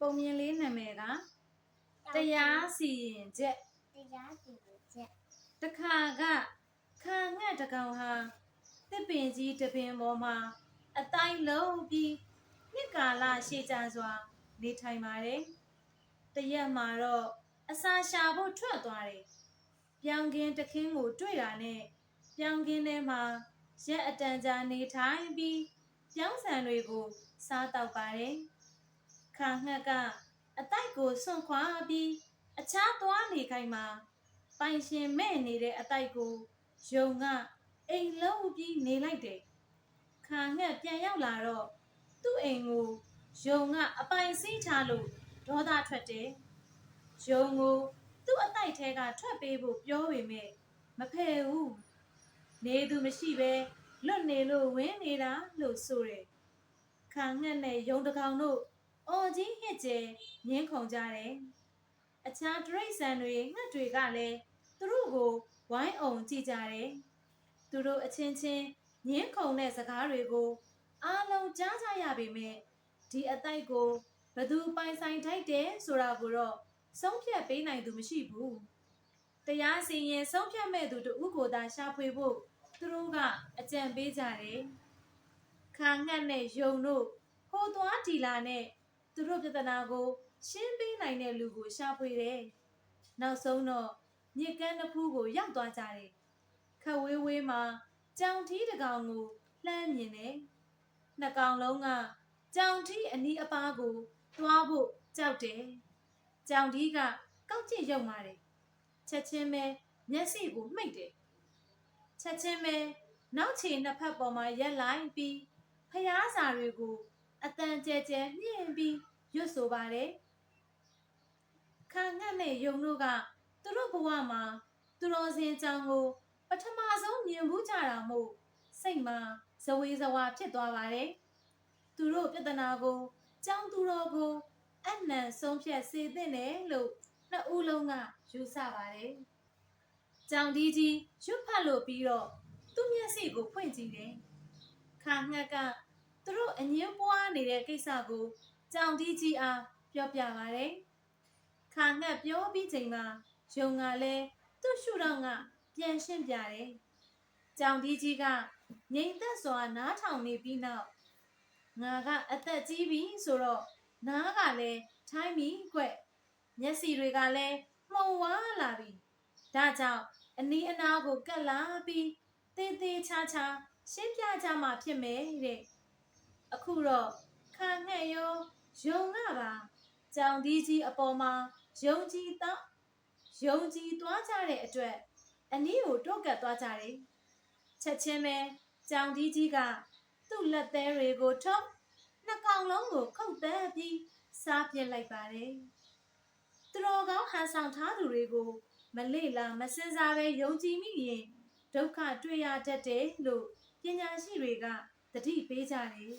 ပုံမြင်လေးနာမည်ကတရားစီရင်ချက်တရားစီရင်ချက်တခါကခါငှက်တစ်ကောင်ဟာတစ်ပင်ကြီးတစ်ပင်ပေါ်မှာအတိုင်းလုံးပြီးနှစ်ကာလရှည်ကြာစွာ နေထိုင်ပါတယ်တရက်မှာတော့အစာရှာဖို့ထွက်သွားတယ်ပြောင်ကင်းတခင်းကိုတွေ့တာနဲ့ပြောင်ကင်းထဲမှာရက်အတန်ကြာနေထိုင်ပြီးပြောင်းဆန်တွေကိုစားတော့ပါတယ် ခါငှက်ကအတိုက်ကိုစွန့်ခွာပြီးအခြားသွားနေခိုင်မှာပိုင်ရှင်မဲ့နေတဲ့အတိုက်ကိုယုံကအိမ်လုံးပြီးနေလိုက်တယ်ခါငှက်ပြန်ရောက်လာတော့သူ့အိမ်ကိုယုံကအပိုင်စီးချလို့ဒေါသထွက်တယ်ယုံကိုသူ့အတိုက်ထဲကထွက်ပေးဖို့ပြောပေမဲ့မဖယ်ဘူးနေသူမရှိပဲလွတ်နေလို့ဝင်းနေတာလို့ဆိုတယ်ခါငှက်နဲ့ယုံတကောင်တို့ အော်ကြီးဟစ်ကျဲငင်းခုန်ကြတယ်အခြားတရိတ်ဆန်တွေငှက်တွေကလည်းသူတို့ကိုဝိုင်းအောင်ကြည့်ကြတယ်။သူတို့အချင်းချင်းညင်းခုန်တဲ့စကားတွေကိုအားလုံးကြားကြရပေမဲ့ဒီအတိုက်ကိုဘသူပိုင်ဆိုင်ထိုက်တယ်ဆိုတာကိုတော့ဆုံးဖြတ်ပေးနိုင်သူမရှိဘူး။တရားစီရင်ဆုံးဖြတ်မဲ့သူတို့ကိုသာရှာဖွေဖို့သူတို့ကအကြံပေးကြတယ်။ခါငှက်နဲ့ယုံတို့ဟိုသွားဒီလာနဲ့ သူတို့ပြဿနာကိုရှင်းပေးနိုင်တဲ့လူကိုရှာဖွေတယ်။နောက်ဆုံးတော့မြစ်ကမ်းတစ်ဖူးကိုရောက်သွားကြတယ်။ခက်ဝေးဝေးမှာကြောင်ထီးတစ်ကောင်ကိုလှမ်းမြင်တယ်။နှစ်ကောင်လုံးကကြောင်ထီးအနီးအပါးကိုသွားဖို့ကြောက်တယ်။ကြောင်ထီးကကောက်ကျစ်ရုံမာတယ်။ချက်ချင်းပဲမျက်စိကိုမှိတ်တယ်။ချက်ချင်းပဲနောက်ခြေနှစ်ဖက်ပေါ်မှာရက်လိုက်ပြီးဖျားစာတွေကို အတန်ကျဲကျဲမြင့်ပြီးရွတ်ဆိုပါတယ်။ခါငှက်နဲ့ယုံတို့ကသူတို့ဘဝမှာသူတော်စင်ကြောင်ကို ပထမဆုံးမြင်ဘူးကြတာမို့စိတ်မှာဇဝေဇဝါဖြစ်သွားပါတယ်။သူတို့ပြဿနာကိုကြောင်သူတော်ကိုအနံဆုံးဖြတ်စေသင့်တယ်လို့နှစ်ဦးလုံးကယူဆပါတယ်။ကြောင်ဒီကြီးရွတ်ဖတ်လို့ပြီးတော့သူ့မျက်စိကိုဖွင့်ကြည့်တယ်။ခါငှက်က သူတို့အငင်းပွားနေတဲ့ကိစ္စကိုကြောင်ဒီကြီးအားပြောပြပါတယ်။ခါငှက်ပြောပြီးချိန်မှာယုံကလည်းသူ့ရှုထောင့်ကပြန်ရှင်းပြတယ်။ကြောင်ဒီကြီးကငြိမ်သက်စွာနားထောင်နေပြီးနောက်ငါကအသက်ကြီးပြီဆိုတော့နားကလည်းထိုင်းပြီကွမျက်စိတွေကလည်းမှုံဝါလာပြီဒါကြောင့်အနီးအနားကိုကတ်လာပြီးတေးသေးချာချာရှင်းပြကြမှာဖြစ်မယ်တဲ့ အခုတော့ခါငှက်ရောယုံကပါကြောင်ဒီကြီးအပေါ်မှာယုံကြည်တော့ယုံကြည်သွားကြတဲ့အတွက်အနည်းကိုတော့ကတ်သွားကြတယ်ချက်ချင်းပဲကြောင်ဒီကြီးကသူ့လက်သေးတွေကိုထုတ်နှစ်ကောင်လုံးကိုခုတ်သက်ပြီးစားပြစ်လိုက်ပါတယ်သူတော်ကောင်းဟန်ဆောင်ထားသူတွေကိုမလေ့လာမစင်စားပဲယုံကြည်မိရင်ဒုက္ခတွေ့ရတတ်တယ်လို့ပညာရှိတွေက သတိပေးကြတယ်